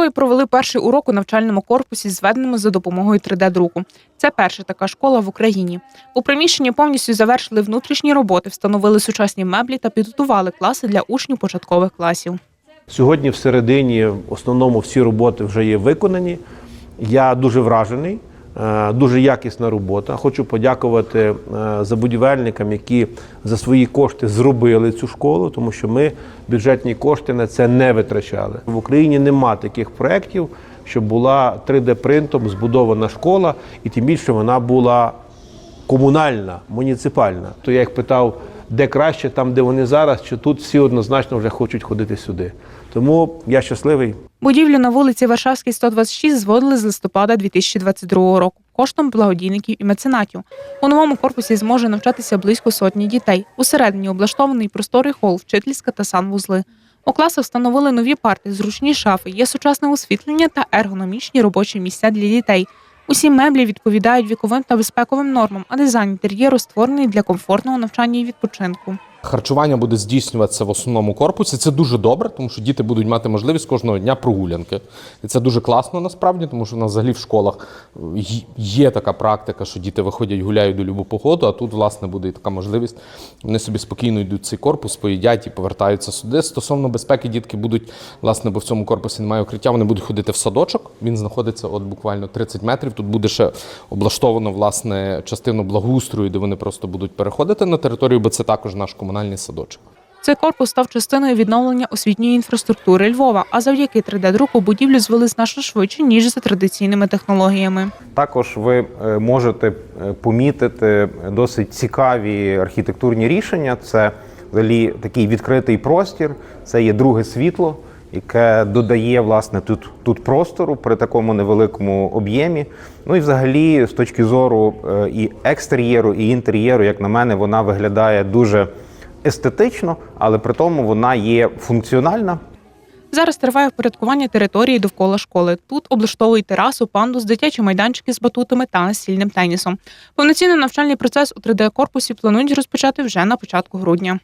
Двоє провели перший урок у навчальному корпусі, зведеному за допомогою 3D-друку. Це перша така школа в Україні. У приміщенні повністю завершили внутрішні роботи, встановили сучасні меблі та підготували класи для учнів початкових класів. Сьогодні всередині в основному всі роботи вже є виконані. Я дуже вражений, дуже якісна робота. Хочу подякувати е, забудівельникам, які за свої кошти зробили цю школу, тому що ми бюджетні кошти на це не витрачали. В Україні нема таких проєктів, щоб була 3D-принтом збудована школа, і тим більше вона була комунальна, муніципальна. То я їх питав, де краще, там, де вони зараз, чи тут всі однозначно вже хочуть ходити сюди. Тому я щасливий. Будівлю на вулиці Варшавській, 126 зводили з листопада 2022 року коштом благодійників і меценатів. У новому корпусі зможе навчатися близько сотні дітей. Усередині облаштований просторий хол, вчительська та санвузли. У класах встановили нові парти, зручні шафи, є сучасне освітлення та ергономічні робочі місця для дітей. Усі меблі відповідають віковим та безпековим нормам, а дизайн інтер'єру створений для комфортного навчання і відпочинку. Харчування буде здійснюватися в основному корпусі. Це дуже добре, тому що діти будуть мати можливість кожного дня прогулянки. І це дуже класно насправді, тому що в нас взагалі в школах є така практика, що діти виходять, гуляють до любу погоду, а тут, власне, буде і така можливість. Вони собі спокійно йдуть в цей корпус, поїдять і повертаються сюди. Стосовно безпеки, дітки будуть, власне, бо в цьому корпусі немає укриття, вони будуть ходити в садочок. Він знаходиться от буквально 30 метрів. Тут буде ще облаштовано власне частину благоустрою, де вони просто будуть переходити на територію, бо це також наш комунальний садочок. Цей корпус став частиною відновлення освітньої інфраструктури Львова, а завдяки 3D-друку будівлю звели значно швидше, ніж за традиційними технологіями. Також ви е, можете е, помітити досить цікаві архітектурні рішення. Це взагалі такий відкритий простір, це є друге світло, яке додає власне тут, тут простору при такому невеликому об'ємі. Ну і взагалі, з точки зору е, і екстер'єру, і інтер'єру, як на мене, вона виглядає дуже естетично, але при тому вона є функціональна. Зараз триває впорядкування території довкола школи. Тут облаштовують терасу, пандус, дитячі майданчики з батутами та настільним тенісом. Повноцінний навчальний процес у 3D-корпусі планують розпочати вже на початку грудня.